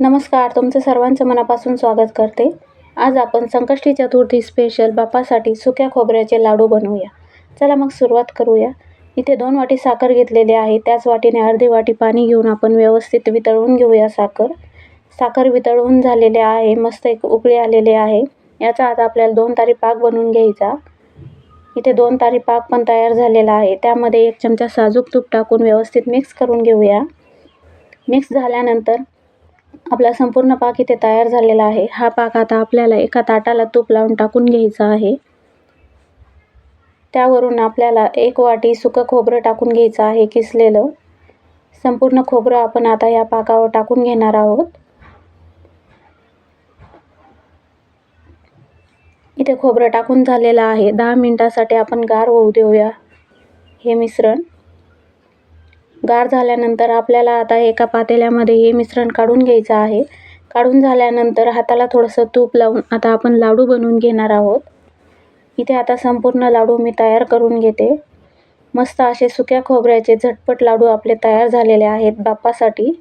नमस्कार तुमचं सर्वांचं मनापासून स्वागत करते. आज आपण संकष्टी चतुर्थी स्पेशल बापासाठी सुक्या खोबऱ्याचे लाडू बनवूया. चला मग सुरुवात करूया. इथे दोन वाटी साखर घेतलेली आहे. त्याच वाटीने अर्धी वाटी पाणी घेऊन आपण व्यवस्थित वितळवून घेऊया साखर. साखर वितळवून झालेले आहे. मस्त एक उकळी आलेले आहे. याचा आता आपल्याला दोन तारी पाक बनवून घ्यायचा. इथे दोन तारी पाक पण तयार झालेला आहे. त्यामध्ये एक चमचा साजूक तूप टाकून व्यवस्थित मिक्स करून घेऊया. मिक्स झाल्यानंतर आपला संपूर्ण पाक इथे तयार झालेला आहे. हा पाक आता आपल्याला एका ताटाला तूप लावून टाकून घ्यायचा आहे. त्यावरून आपल्याला एक वाटी सुकं खोबरं टाकून घ्यायचं आहे किसलेलं. संपूर्ण खोबरं आपण आता या पाकावर टाकून घेणार आहोत. इथे खोबरं टाकून झालेलं आहे. दहा मिनटासाठी आपण गार होऊ देऊया. हे मिश्रण. गार झाल्यानंतर आपल्याला आता एका पातेल्यामध्ये हे मिश्रण काढून घ्यायचं आहे. काढून झाल्यानंतर हाताला थोडंसं तूप लावून आता आपण लाडू बनवून घेणार आहोत. इथे आता संपूर्ण लाडू मी तयार करून घेते. मस्त असे सुक्या खोबऱ्याचे झटपट लाडू आपले तयार झालेले आहेत बाप्पासाठी.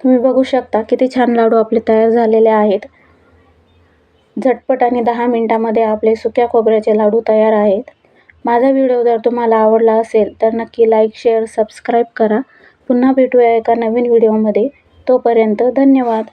तुम्ही बघू शकता किती छान लाडू आपले तयार झालेले आहेत. झटपट आणि दहा मिनटामध्ये आपले सुक्या खोबऱ्याचे लाडू तयार आहेत. माझा व्हिडिओ जर तुम्हाला आवडला असेल तर नक्की लाईक शेअर सबस्क्राईब करा. पुन्हा भेटूया एका नवीन व्हिडिओमध्ये. तोपर्यंत धन्यवाद.